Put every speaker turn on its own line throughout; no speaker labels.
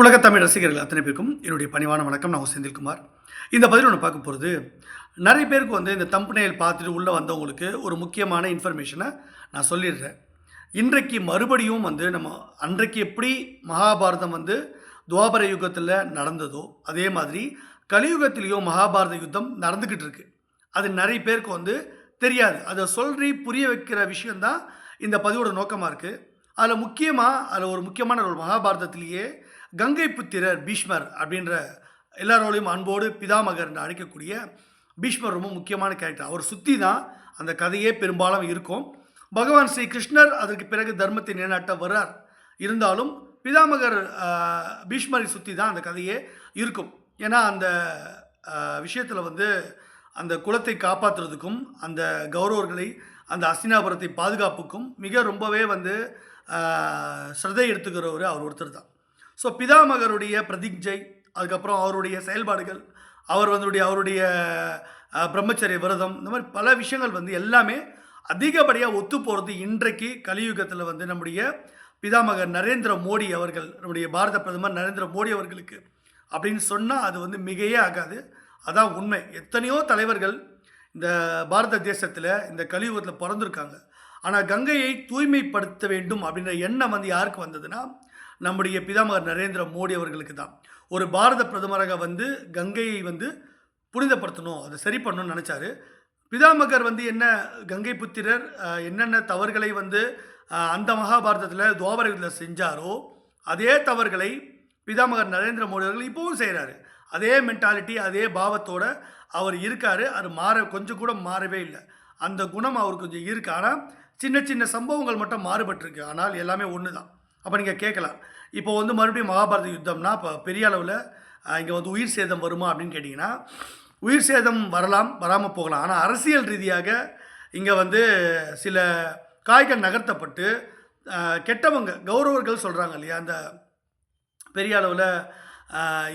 உலகத் தமிழ் ரசிகர்கள் அத்தனை பேருக்கும் என்னுடைய பணிவான வணக்கம். நான் செந்தில்குமார் இந்த பதில் ஒன்று பார்க்க போகிறது நிறைய பேருக்கு வந்து இந்த தம்புனையில் பார்த்துட்டு உள்ளே வந்தவங்களுக்கு ஒரு முக்கியமான இன்ஃபர்மேஷனை நான் சொல்லிடுறேன். இன்றைக்கு மறுபடியும் வந்து நம்ம அன்றைக்கு எப்படி மகாபாரதம் வந்து துவாபர யுகத்தில் நடந்ததோ அதே மாதிரி கலியுகத்திலேயும் மகாபாரத யுத்தம் நடந்துக்கிட்டு இருக்கு. அது நிறைய பேருக்கு வந்து தெரியாது. அதை சொல்லி புரிய வைக்கிற விஷயந்தான் இந்த பதிவோட நோக்கமாக இருக்குது அதில் முக்கியமாக அதில் ஒரு முக்கியமான ஒரு மகாபாரதத்திலேயே கங்கை புத்திரர் பீஷ்மர் அப்படின்ற எல்லாரோடையும் அன்போடு பிதாமகர் என்று அழைக்கக்கூடிய பீஷ்மர் ரொம்ப முக்கியமான கேரக்டர் அவர் சுற்றி தான் அந்த கதையே பெரும்பாலும் இருக்கும். பகவான் ஸ்ரீ கிருஷ்ணர் அதற்கு பிறகு தர்மத்தை நிலைநாட்ட வர்றார். இருந்தாலும் பிதாமகர் பீஷ்மரை சுற்றி தான் அந்த கதையே இருக்கும். ஏன்னா அந்த விஷயத்தில் வந்து அந்த குலத்தை காப்பாற்றுறதுக்கும் அந்த கௌரவர்களை அந்த அஸ்தினாபுரத்தை பாதுகாப்புக்கும் மிக ரொம்பவே வந்து ஸ்ரத்தை சிரதை எடுத்துக்கிறவர் அவர் ஒருத்தர் தான். ஸோ பிதாமகருடைய பிரதிஜை அதுக்கப்புறம் அவருடைய செயல்பாடுகள் அவர் வந்துடைய அவருடைய பிரம்மச்சரிய விரதம் இந்த மாதிரி பல விஷயங்கள் வந்து எல்லாமே அதிகப்படியாக ஒத்து போகிறது இன்றைக்கு கலியுகத்தில் வந்து நம்முடைய பிதாமகர் நரேந்திர மோடி அவர்கள் நம்முடைய பாரத பிரதமர் நரேந்திர மோடி அவர்களுக்கு. அப்படின்னு சொன்னால் அது வந்து மிகையே ஆகாது. அதான் உண்மை. எத்தனையோ தலைவர்கள் இந்த பாரத தேசத்தில் இந்த கலியுகத்தில் பிறந்திருக்காங்க. ஆனால் கங்கையை தூய்மைப்படுத்த வேண்டும் அப்படின்ற எண்ணம் வந்து யாருக்கு வந்ததுன்னா நம்முடைய பிதாமகர் நரேந்திர மோடி அவர்களுக்கு தான். ஒரு பாரத பிரதமராக வந்து கங்கையை வந்து புனிதப்படுத்தணும் அதை சரி பண்ணணும்னு நினச்சாரு. பிதாமகர் வந்து என்ன கங்கை புத்திரர் என்னென்ன தவறுகளை வந்து அந்த மகாபாரதத்தில் துவாபரத்தில் செஞ்சாரோ அதே தவறுகளை பிதாமகர் நரேந்திர மோடி அவர்கள் இப்போவும் செய்கிறாரு அதே மென்டாலிட்டி அதே பாவத்தோடு அவர் இருக்கார். அது மாற கொஞ்சம் கூட மாறவே இல்லை. அந்த குணம் அவருக்கு கொஞ்சம் இருக்கு. ஆனால் சின்ன சின்ன சம்பவங்கள் மட்டும் மாறுபட்டிருக்கு. ஆனால் எல்லாமே ஒன்று தான் அப்போ நீங்கள் கேட்கலாம். இப்போ வந்து மறுபடியும் மகாபாரத யுத்தம்னா இப்போ பெரிய அளவில் இங்கே வந்து உயிர் சேதம் வருமா அப்படின்னு கேட்டிங்கன்னா உயிர் சேதம் வரலாம் வராமல் போகலாம். ஆனால் அரசியல் ரீதியாக இங்கே வந்து சில காய்கள் நகர்த்தப்பட்டு கெட்டவங்க கௌரவர்கள் சொல்கிறாங்க இல்லையா அந்த பெரிய அளவில்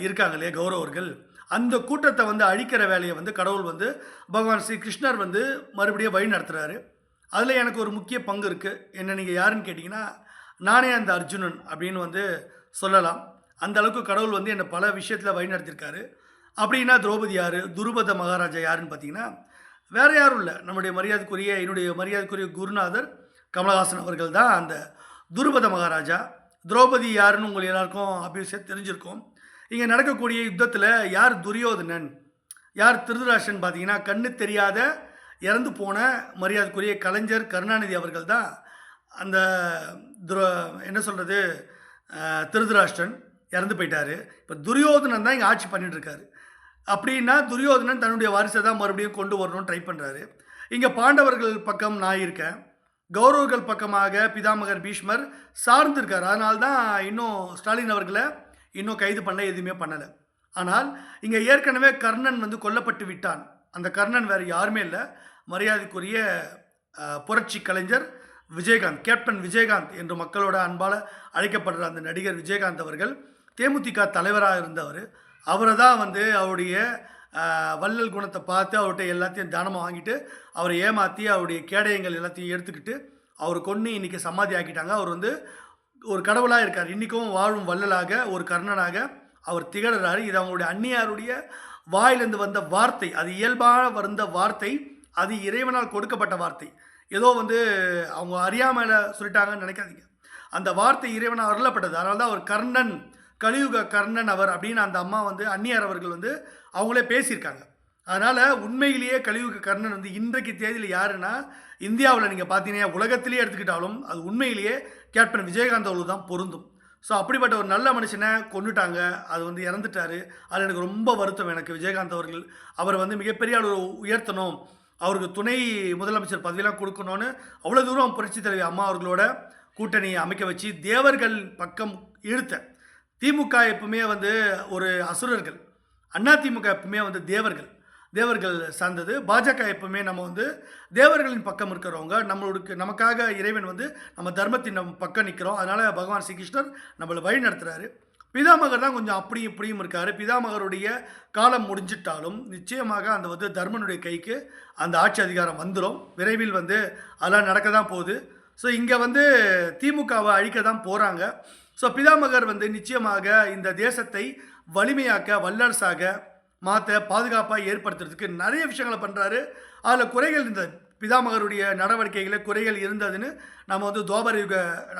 இருக்காங்க இல்லையா கௌரவர்கள். அந்த கூட்டத்தை வந்து அழிக்கிற வேலையை வந்து கடவுள் வந்து பகவான் ஸ்ரீ கிருஷ்ணர் வந்து மறுபடியும் வழி நடத்துகிறாரு அதில் எனக்கு ஒரு முக்கிய பங்கு இருக்குது என்ன நீங்கள் யாருன்னு கேட்டிங்கன்னா நானே அந்த அர்ஜுனன் அப்படின்னு வந்து சொல்லலாம். அந்த அளவுக்கு கடவுள் வந்து என்னை பல விஷயத்தில் வழி நடத்தியிருக்காரு அப்படின்னா திரௌபதி யார்? துருபத மகாராஜா யாருன்னு பார்த்தீங்கன்னா வேறு யாரும் இல்லை. நம்முடைய மரியாதைக்குரிய என்னுடைய மரியாதைக்குரிய குருநாதர் கமலஹாசன் அவர்கள் தான் அந்த துருபத மகாராஜா. திரௌபதி யாருன்னு உங்கள் எல்லாருக்கும் அபியூசியாக தெரிஞ்சிருக்கும். இங்கே நடக்கக்கூடிய யுத்தத்தில் யார் துரியோதனன்? யார் திருதராஷன் பார்த்தீங்கன்னா கண்ணு தெரியாத இறந்து போன மரியாதைக்குரிய கலைஞர் கருணாநிதி அவர்கள் தான் அந்த துர என்ன சொல்கிறது திருதராஷ்டன் இறந்து போயிட்டார். இப்போ துரியோதனன் தான் இங்கே ஆட்சி பண்ணிகிட்ருக்காரு அப்படின்னா துரியோதனன் தன்னுடைய வாரிசை தான் மறுபடியும் கொண்டு வரணும்னு ட்ரை பண்ணுறாரு இங்கே பாண்டவர்கள் பக்கம் நான் இருக்கேன். கௌரவர்கள் பக்கமாக பிதாமகர் பீஷ்மர் சார்ந்திருக்கார். அதனால தான் இன்னும் ஸ்டாலின் அவர்களை இன்னும் கைது பண்ண எதுவுமே பண்ணலை. ஆனால் இங்கே ஏற்கனவே கர்ணன் வந்து கொல்லப்பட்டு விட்டான். அந்த கர்ணன் வேறு யாருமே இல்லை. மரியாதைக்குரிய புரட்சி கலைஞர் விஜயகாந்த் கேப்டன் விஜயகாந்த் என்று மக்களோட அன்பால் அழைக்கப்படுற அந்த நடிகர் விஜயகாந்த் அவர்கள் தேமுதிக தலைவராக இருந்தவர். அவரை தான் வந்து அவருடைய வள்ளல் குணத்தை பார்த்து அவர்கிட்ட எல்லாத்தையும் தானமாக வாங்கிட்டு அவரை ஏமாற்றி அவருடைய கேடயங்கள் எல்லாத்தையும் எடுத்துக்கிட்டு அவர் கொன்று இன்றைக்கி சமாதி ஆக்கிட்டாங்க. அவர் வந்து ஒரு கடவுளாக இருக்கார். இன்றைக்கும் வாழும் வள்ளலாக ஒரு கர்ணனாக அவர் திகழறாரு. இது அவங்களுடைய அந்நியாருடைய வாயிலிருந்து வந்த வார்த்தை. அது இயல்பாக வந்த வார்த்தை. அது இறைவனால் கொடுக்கப்பட்ட வார்த்தை. ஏதோ வந்து அவங்க அறியாமையில் சொல்லிட்டாங்கன்னு நினைக்காதீங்க. அந்த வார்த்தை இறைவனால் அருளப்பட்டது. அதனால தான் அவர் கர்ணன் கலியுக கர்ணன் அவர் அப்படின்னு அந்த அம்மா வந்து அந்நியார் அவர்கள் வந்து அவங்களே பேசியிருக்காங்க. அதனால் உண்மையிலேயே கலியுக கர்ணன் வந்து இன்றைக்கு தேதியில் யாருன்னா இந்தியாவில் நீங்கள் பார்த்தீங்கன்னா உலகத்திலேயே எடுத்துக்கிட்டாலும் அது உண்மையிலேயே கேப்டன் விஜயகாந்த் அவர்கள் தான் பொருந்தும். ஸோ அப்படிப்பட்ட ஒரு நல்ல மனுஷனை கொண்டுட்டாங்க அது வந்து இறந்துட்டாரு. அது எனக்கு ரொம்ப வருத்தம். எனக்கு விஜயகாந்த் அவர்கள் அவர் வந்து மிகப்பெரிய அளவு உயர்த்தணும். அவருக்கு துணை முதலமைச்சர் பதவியெல்லாம் கொடுக்கணும்னு அவ்வளோ தூரம் புரட்சி தலைவி அம்மா அவர்களோட கூட்டணியை அமைக்க வச்சு தேவர்கள் பக்கம் இழுத்த. திமுக எப்பவுமே வந்து ஒரு அசுரர்கள். அண்ணா திமுக எப்பவுமே வந்து தேவர்கள். தேவர்கள் சார்ந்தது. பாஜக எப்பவுமே நம்ம வந்து தேவர்களின் பக்கம் இருக்கிறவங்க. நம்மளுக்கு நமக்காக இறைவன் வந்து நம்ம தர்மத்தின் நம்ம பக்கம் நிற்கிறோம் அதனால் பகவான் ஸ்ரீகிருஷ்ணர் நம்மளை வழி நடத்துகிறாரு பிதாமகர் தான் கொஞ்சம் அப்படியும் இப்படியும் இருக்கார். பிதாமகருடைய காலம் முடிஞ்சிட்டாலும் நிச்சயமாக அந்த வந்து தர்மனுடைய கைக்கு அந்த ஆட்சி அதிகாரம் வந்துடும் விரைவில் வந்து அதெல்லாம் நடக்க தான் போகுது. ஸோ இங்கே வந்து திமுகவை அழிக்க தான் போகிறாங்க ஸோ பிதாமகர் வந்து நிச்சயமாக இந்த தேசத்தை வலிமையாக்க வல்லரசாக மாற்ற பாதுகாப்பாக ஏற்படுத்துறதுக்கு நிறைய விஷயங்களை பண்ணுறாரு அதில் குறைகள் இருந்தது பிதாமகருடைய நடவடிக்கைகளில் குறைகள் இருந்ததுன்னு நம்ம வந்து துவாபர யுக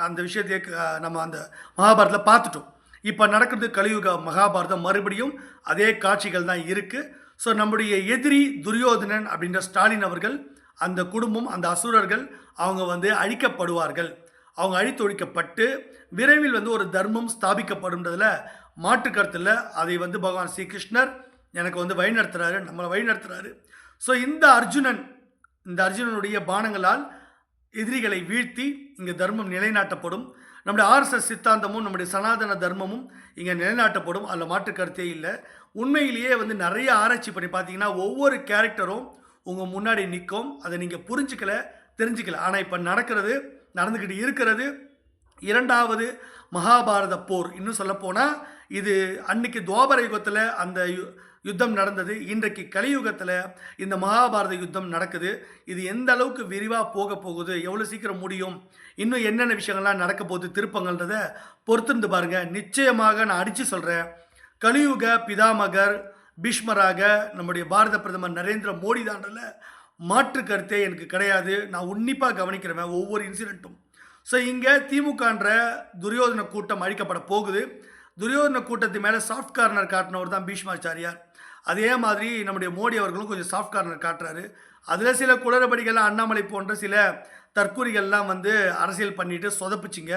அந்த விஷயத்தையே நம்ம அந்த மகாபாரத்தில் பார்த்துட்டோம். இப்போ நடக்கிறது கலியுக மகாபாரதம். மறுபடியும் அதே காட்சிகள் தான் இருக்குது ஸோ நம்முடைய எதிரி துரியோதனன் அப்படின்ற ஸ்டாலின் அவர்கள் அந்த குடும்பம் அந்த அசுரர்கள் அவங்க வந்து அழிக்கப்படுவார்கள். அவங்க அழித்தொழிக்கப்பட்டு விரைவில் வந்து ஒரு தர்மம் ஸ்தாபிக்கப்படும்ன்றதில் மாற்று கருத்தில் அதை வந்து பகவான் ஸ்ரீகிருஷ்ணர் எனக்கு வந்து வழிநடத்துகிறாரு நம்மளை வழிநடத்துகிறாரு ஸோ இந்த அர்ஜுனன் இந்த அர்ஜுனனுடைய பானங்களால் எதிரிகளை வீழ்த்தி இங்கே தர்மம் நிலைநாட்டப்படும். நம்முடைய ஆர்எஸ்எஸ் சித்தாந்தமும் நம்முடைய சனாதன தர்மமும் இங்கே நிலைநாட்டப்படும். அதில் மாற்று கருத்தே இல்லை. உண்மையிலேயே வந்து நிறைய ஆராய்ச்சி பண்ணி பார்த்தீங்கன்னா ஒவ்வொரு கேரக்டரும் உங்கள் முன்னாடி நிற்கும் அதை நீங்கள் புரிஞ்சுக்கல தெரிஞ்சுக்கல. ஆனால் இப்போ நடக்கிறது நடந்துக்கிட்டு இருக்கிறது இரண்டாவது மகாபாரத போர். இன்னும் சொல்லப்போனால் இது அன்னைக்கு துவாபர யுகத்தில் அந்த யு- யுத்தம் நடந்தது. இன்றைக்கு கலியுகத்தில் இந்த மகாபாரத யுத்தம் நடக்குது. இது எந்த அளவுக்கு விரிவாக போக போகுது? எவ்வளோ சீக்கிரம் முடியும்? இன்னும் என்னென்ன விஷயங்கள்லாம் நடக்க போகுது? திருப்பங்கள்ன்றதை பொறுத்திருந்து பாருங்கள் நிச்சயமாக நான் அடித்து சொல்கிறேன் கலியுக பிதாமகர் பீஷ்மராக நம்முடைய பாரத பிரதமர் நரேந்திர மோடி தாண்டல மாற்று கருத்தே எனக்கு கிடையாது. நான் உன்னிப்பாக கவனிக்கிறவன் ஒவ்வொரு இன்சிடெண்ட்டும் ஸோ இங்கே திமுகன்ற துரியோதன கூட்டம் அழிக்கப்பட போகுது. துரியோதன கூட்டத்து மேலே சாஃப்ட் கார்னர் காட்டினவர் தான் பீஷ்மாச்சாரியார். அதே மாதிரி நம்முடைய மோடி அவர்களும் கொஞ்சம் சாஃப்ட் கார்னர் காட்டுறாரு. அதில் சில குளறுபடிகள்லாம் அண்ணாமலை போன்ற சில தற்கூறிகள்லாம் வந்து அரசியல் பண்ணிட்டு சொதப்பிச்சிங்க.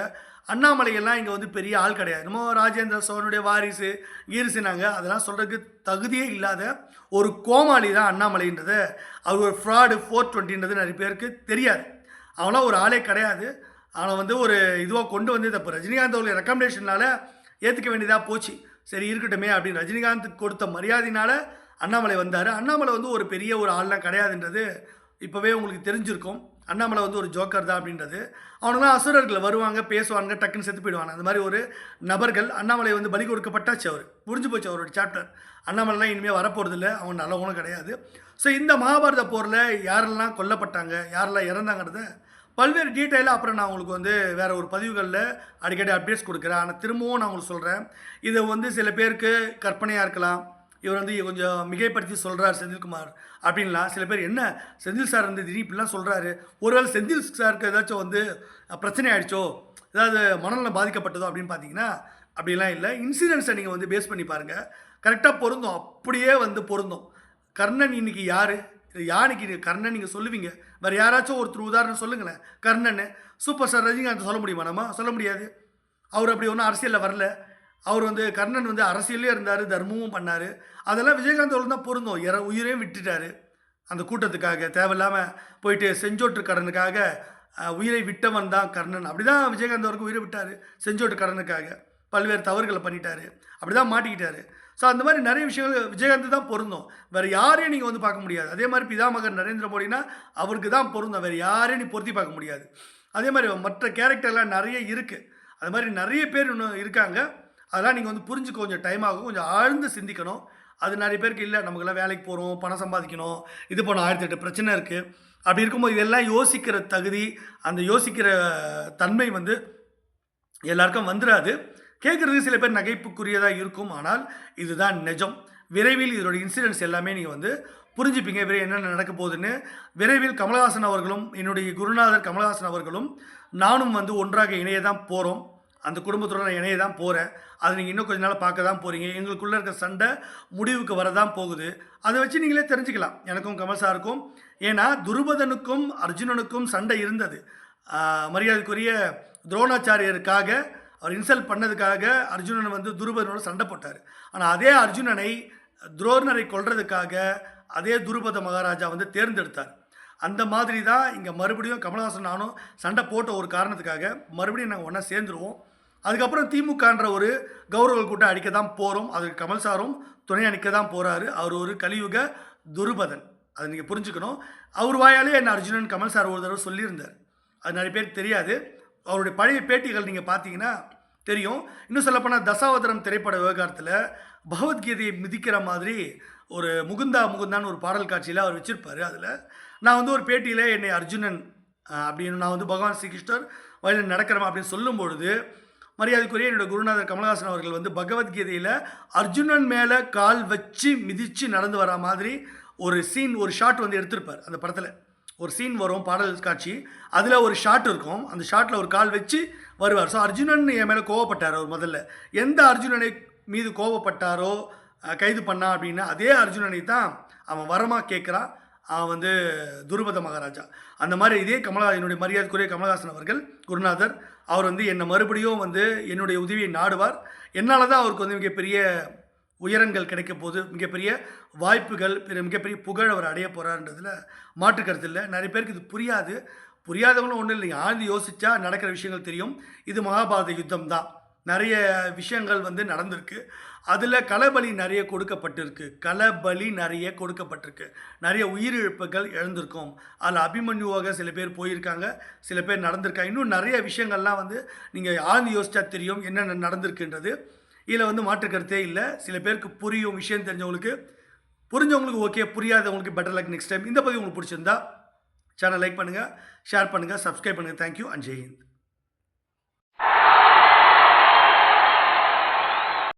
அண்ணாமலையெல்லாம் இங்கே வந்து பெரிய ஆள் கிடையாது. நம்ம ராஜேந்திர சோழனுடைய வாரிசு ஈரிசுனாங்க. அதெல்லாம் சொல்கிறதுக்கு தகுதியே இல்லாத ஒரு கோமாளி தான் அண்ணாமலைன்றதை அவர் ஒரு ஃப்ராடு ஃபோர் டுவெண்ட்டின்றது நிறைய பேருக்கு தெரியாது. அவனாம் ஒரு ஆளே கிடையாது. அவனை வந்து ஒரு இதுவாக கொண்டு வந்து இப்போ ரஜினிகாந்த் அவர்களுடைய ரெக்கமெண்டேஷனால ஏற்றுக்க வேண்டியதாக போச்சு. சரி இருக்கட்டுமே அப்படின்னு ரஜினிகாந்த் கொடுத்த மரியாதையினால் அண்ணாமலை வந்தார். அண்ணாமலை வந்து ஒரு பெரிய ஒரு ஆள்லாம் கிடையாதுன்றது இப்போவே உங்களுக்கு தெரிஞ்சிருக்கும். அண்ணாமலை வந்து ஒரு ஜோக்கர் தான் அப்படின்றது. அவனுங்களாம் அசுரர்கள் வருவாங்க பேசுவாங்க டக்குன்னு செத்து போயிடுவாங்க அந்த மாதிரி ஒரு நபர்கள் அண்ணாமலை வந்து பலி கொடுக்கப்பட்டாச்சு அவர். முடிஞ்சு போச்சு அவரோட சாப்டர் அண்ணாமலைலாம் இனிமேல் வரப்போகிறதில்ல அவன் நல்லவனும் கிடையாது. ஸோ இந்த மகாபாரத போரில் யாரெல்லாம் கொல்லப்பட்டாங்க யாரெல்லாம் இறந்தாங்கிறத பல்வேறு டீட்டெயிலாக அப்புறம் நான் உங்களுக்கு வந்து வேறு ஒரு பதிவுகளில் அடிக்கடி அப்டேட்ஸ் கொடுக்குறேன். ஆனால் திரும்பவும் நான் உங்களுக்கு சொல்கிறேன் இதை வந்து சில பேருக்கு கற்பனையாக இருக்கலாம். இவர் வந்து கொஞ்சம் மிகைப்படுத்தி சொல்கிறார் செந்தில்குமார் அப்படின்லாம். சில பேர் என்ன செந்தில் சார் வந்து திடீர் இப்படிலாம் சொல்கிறாரு ஒருவேளை செந்தில் சாருக்கு ஏதாச்சும் வந்து பிரச்சனை ஆயிடுச்சோ? ஏதாவது மனநலம் பாதிக்கப்பட்டதோ அப்படின்னு பார்த்தீங்கன்னா அப்படிலாம் இல்லை. இன்சூரன்ஸை நீங்கள் வந்து பேஸ் பண்ணி பாருங்கள் கரெக்டாக பொருந்தும். அப்படியே வந்து பொருந்தும். கர்ணன் இன்னைக்கு யார்? யானைக்கு கர்ணன் நீங்கள் சொல்லுவீங்க. வேறு யாராச்சும் ஒருத்தர் உதாரணம் சொல்லுங்களேன். கர்ணன் சூப்பர் ஸ்டார் ரஜினிகாந்த் சொல்ல முடியுமா நம்ம? சொல்ல முடியாது. அவர் அப்படி ஒன்றும் அரசியலில் வரல. அவர் வந்து கர்ணன் வந்து அரசியலே இருந்தார் தர்மமும் பண்ணார். அதெல்லாம் விஜயகாந்த் தான் பொருந்தும். இற உயிரையும் விட்டுட்டார். அந்த கூட்டத்துக்காக தேவையில்லாமல் போயிட்டு செஞ்சோற்று கடனுக்காக உயிரை விட்டவன் தான் கர்ணன். அப்படி தான் விஜயகாந்த் அவருக்கு உயிரை விட்டார் செஞ்சோட்டு கடனுக்காக. பல்வேறு தவறுகளை பண்ணிட்டார். அப்படி தான் மாட்டிக்கிட்டார். ஸோ அந்த மாதிரி நிறைய விஷயங்கள் விஜயகாந்த் தான் பொருந்தும். வேறு யாரையும் நீங்கள் வந்து பார்க்க முடியாது. அதே மாதிரி பிதாமகர் நரேந்திர மோடினா அவருக்கு தான் பொருந்தும். வேறு யாரையும் நீ பொருத்தி பார்க்க முடியாது. அதே மாதிரி மற்ற கேரக்டர்லாம் நிறைய இருக்குது அது மாதிரி நிறைய பேர் இன்னும் இருக்காங்க. அதெல்லாம் நீங்கள் வந்து புரிஞ்சுக்க கொஞ்சம் டைம் ஆகும். கொஞ்சம் ஆழ்ந்து சிந்திக்கணும். அது நிறைய பேருக்கு இல்லை. நமக்கெல்லாம் வேலைக்கு போகிறோம் பணம் சம்பாதிக்கணும் இது போன ஆயிரத்தி எட்டு பிரச்சனை இருக்குது அப்படி இருக்கும்போது இதெல்லாம் யோசிக்கிற தகுதி அந்த யோசிக்கிற தன்மை வந்து எல்லாருக்கும் வந்துடாது கேட்குறதுக்கு சில பேர் நகைப்புக்குரியதாக இருக்கும். ஆனால் இதுதான் நிஜம். விரைவில் இதோட இன்சிடென்ட்ஸ் எல்லாமே நீங்கள் வந்து புரிஞ்சுப்பீங்க. விரைவில் என்னென்ன நடக்க போகுதுன்னு. விரைவில் கமலஹாசன் அவர்களும் என்னுடைய குருநாதர் கமலஹாசன் அவர்களும் நானும் வந்து ஒன்றாக இணைய தான் போகிறோம் அந்த குடும்பத்தோட நான் இணைய தான் போகிறேன் அதை நீங்கள் இன்னும் கொஞ்ச நாள் பார்க்க தான் போகிறீங்க எங்களுக்குள்ளே இருக்க சண்டை முடிவுக்கு வரதான் போகுது. அதை வச்சு நீங்களே தெரிஞ்சுக்கலாம். எனக்கும் கமல் சாருக்கும் ஏன்னா துருபதனுக்கும் அர்ஜுனனுக்கும் சண்டை இருந்தது. மரியாதைக்குரிய துரோணாச்சாரியருக்காக அவர் இன்சல்ட் பண்ணதுக்காக அர்ஜுனன் வந்து துருபதனோட சண்டை போட்டார். ஆனால் அதே அர்ஜுனனை துரோணரை கொள்றதுக்காக அதே துருபத மகாராஜா வந்து தேர்ந்தெடுத்தார். அந்த மாதிரி தான் இங்கே மறுபடியும் கமலஹாசன் நானும் சண்டை போட்ட ஒரு காரணத்துக்காக மறுபடியும் நாங்கள் ஒன்றா சேர்ந்துருவோம். அதுக்கப்புறம் திமுகன்ற ஒரு கௌரவ கூட்டம் அடிக்க தான் போகிறோம் அதுக்கு கமல் சாரும் துணை அணிக்க தான் போகிறாரு அவர் ஒரு கலியுக துருபதன். அதை நீங்கள் புரிஞ்சுக்கணும். அவர் வாயாலே என்ன அர்ஜுனன் கமல் சார் ஒரு தடவை சொல்லியிருந்தார். அது நிறைய பேருக்கு தெரியாது. அவருடைய பழைய பேட்டிகள் நீங்கள் பார்த்தீங்கன்னா தெரியும். இன்னும் சொல்லப்போனால் தசாவதரம் திரைப்பட விவகாரத்தில் பகவத்கீதையை மிதிக்கிற மாதிரி ஒரு முகுந்தா முகுந்தான்னு ஒரு பாடல் காட்சியில் அவர் வச்சுருப்பார் அதில். நான் வந்து ஒரு பேட்டியில் என்னை அர்ஜுனன் அப்படின்னு நான் வந்து பகவான் ஸ்ரீகிருஷ்ணர் வயலில் நடக்கிறேன் அப்படின்னு சொல்லும் பொழுது மரியாதைக்குரிய என்னோட குருநாதர் கமலஹாசன் அவர்கள் வந்து பகவத்கீதையில் அர்ஜுனன் மேலே கால் வச்சு மிதித்து நடந்து வர மாதிரி ஒரு சீன் ஒரு ஷாட் வந்து எடுத்திருப்பார் அந்த படத்தில். ஒரு சீன் வரும் பாடல் காட்சி. அதில் ஒரு ஷாட் இருக்கும். அந்த ஷாட்டில் ஒரு கால் வச்சு வருவார். ஸோ அர்ஜுனன் என் மேலே கோவப்பட்டார் அவர் முதல்ல. எந்த அர்ஜுனனை மீது கோவப்பட்டாரோ கைது பண்ணா அப்படின்னா அதே அர்ஜுனனை தான் அவன் வரமாக கேட்குறான் அவன் வந்து துருபத மகாராஜா. அந்த மாதிரி இதே கமலஹா என்னுடைய மரியாதைக்குரிய கமலஹாசன் அவர்கள் குருநாதர் அவர் வந்து என்னை மறுபடியும் வந்து என்னுடைய உதவியை நாடுவார். என்னால் தான் அவருக்கு வந்து மிகப்பெரிய உயரங்கள் கிடைக்க போது மிகப்பெரிய வாய்ப்புகள் மிகப்பெரிய புகழ் அவர் அடைய போகிறார்ன்றதில் மாற்று கருத்து இல்லை. நிறைய பேருக்கு இது புரியாது. புரியாதவங்களும் ஒன்றும் இல்லைங்க ஆழ்ந்து யோசித்தா நடக்கிற விஷயங்கள் தெரியும். இது மகாபாரத யுத்தம் தான். நிறைய விஷயங்கள் வந்து நடந்திருக்கு. அதில் களபலி நிறைய கொடுக்கப்பட்டிருக்கு. களபலி நிறைய கொடுக்கப்பட்டிருக்கு. நிறைய உயிரிழப்புகள் இழந்திருக்கும் அதில் அபிமன்யுவாக சில பேர் போயிருக்காங்க. சில பேர் நடந்திருக்காங்க. இன்னும் நிறைய விஷயங்கள்லாம் வந்து நீங்கள் ஆழ்ந்து யோசிச்சா தெரியும். என்னென்ன நடந்திருக்குன்றது. இதில் வந்து மாற்று கருத்தே இல்லை. சில பேருக்கு புரியும் விஷயம் தெரிஞ்சவங்களுக்கு புரிஞ்சவங்களுக்கு ஓகே புரியாதவங்களுக்கு பெட்டர் லக் நெக்ஸ்ட் டைம் இந்த பதிவு உங்களுக்கு பிடிச்சிருந்தா சேனல் லைக் பண்ணுங்கள் ஷேர் பண்ணுங்கள் சப்ஸ்கிரைப் பண்ணுங்கள் thank you and Jai Hind